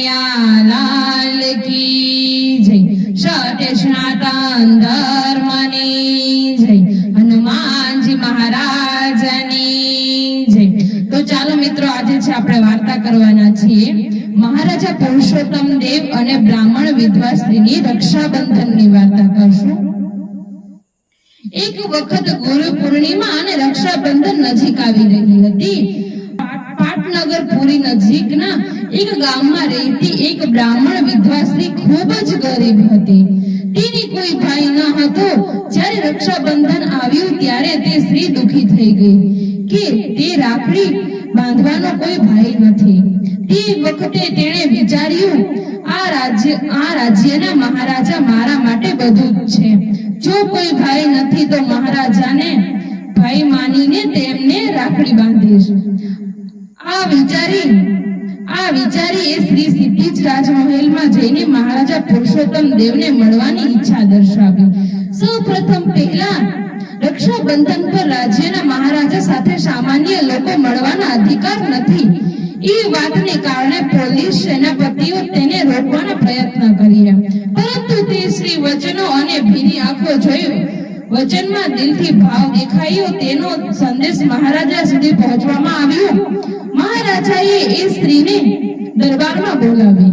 કનૈયા લાલ કી જય સત્ય ધર્મની, જય હનુમાનજી મહારાજની, જય. તો ચાલો મિત્રો, આજે છે આપણે વાર્તા કરવાના છીએ, મહારાજા પુરુષોત્તમ દેવ અને બ્રાહ્મણ વિધવા સ્ત્રીની રક્ષાબંધનની વાર્તા કરશું. એક વખત ગુરુ પૂર્ણિમા અને રક્ષાબંધન નજીક આવી રહી હતી. પાટનગર પુરી નજીકના એક ગામમાં રહેતી એક બ્રાહ્મણ વિધવા સ્ત્રી ખૂબ જ ગરીબ હતી. તેની કોઈ ભાઈ ન હતો. જ્યારે રક્ષાબંધન આવ્યું ત્યારે તે સ્ત્રી દુખી થઈ ગઈ કે તે રાખડી બાંધવાનો કોઈ ભાઈ નથી. તે વખતે તેણે વિચાર્યું, આ રાજ્ય, આ રાજ્યના મહારાજા મારા માટે બધું જ છે. જો કોઈ ભાઈ નથી તો મહારાજાને ભાઈ માનીને તેમને રાખડી બાંધીશ આ વિચારી મહારાજા રક્ષાબંધન પર રાજ્યના મહારાજા સાથે સામાન્ય લોકો મળવાના અધિકાર નથી. એ વાતને કારણે પોલીસ સેનાપતિઓ તેને રોકવાનો પ્રયત્ન કર્યા. પરંતુ તે શ્રી વચનો અને ભીની આંખો જોયું. વચનમાં દિલથી ભાવ દેખાયો, તેનો સંદેશ મહારાજા સુધી પહોંચવામાં આવ્યો. મહારાજાએ એ સ્ત્રીને દરબારમાં બોલાવી.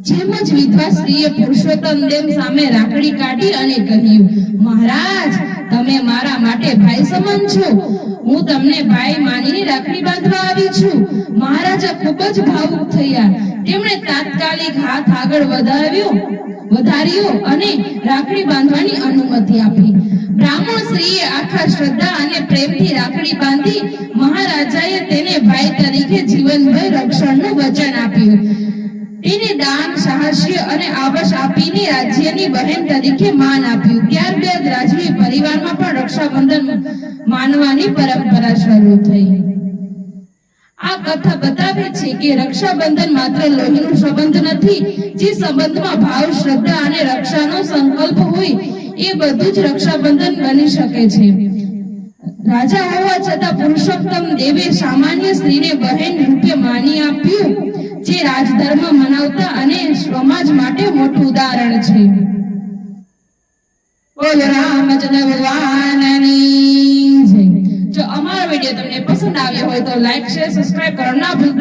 જેમ જ વિધવા સ્ત્રીએ પુરુષોત્તમ દેવ સામે રાખડી કાઢી અને કહ્યું, મહારાજ, તમે મારા માટે ભાઈ સમાન છો. હું તમને ભાઈ માનીને રાખડી બાંધવા આવી છું. મહારાજા ખૂબ જ ભાવુક થયા. તેમણે તાત્કાલિક હાથ આગળ વધાવ્યો વધાર્યો અને રાખડી બાંધવાની અનુમતિ આપી. બ્રાહ્મણ સ્ત્રીએ આખા શ્રદ્ધા અને પ્રેમથી રાખડી બાંધી મહારાજાએ તરીકે જીવનભર રક્ષણનું વચન આપ્યું. તેને દાન, સાહસ્ય અને આવશ આપીને રાજ્યની બહેન તરીકે માન આપ્યું. ત્યારબાદ રાજવી પરિવારમાં પણ રક્ષાબંધન માનવાની પરંપરા શરૂ થઈ. આ કથા બતાવે છે કે રક્ષાબંધન માત્ર લોહીનો સંબંધ નથી, જે સંબંધમાં ભાવ, શ્રદ્ધા અને રક્ષાનો સંકલ્પ હોય, એ બધું જ રક્ષાબંધન બની શકે છે. રાજા હોવા છતાં પુરુષોત્તમ દેવે સામાન્ય સ્ત્રીને બહેન રૂપે માની આપ્યું, જે રાજધર્મ મનાવતા અને સમાજ માટે મોટું ઉદાહરણ છે. બોલ રામચંદ્ર ભગવાનની જો અમારો વીડિયો તમને પસંદ આવ્યો હોય તો લાઈક, શેર, સબસ્ક્રાઇબ કરવાનું ના ભૂલતા.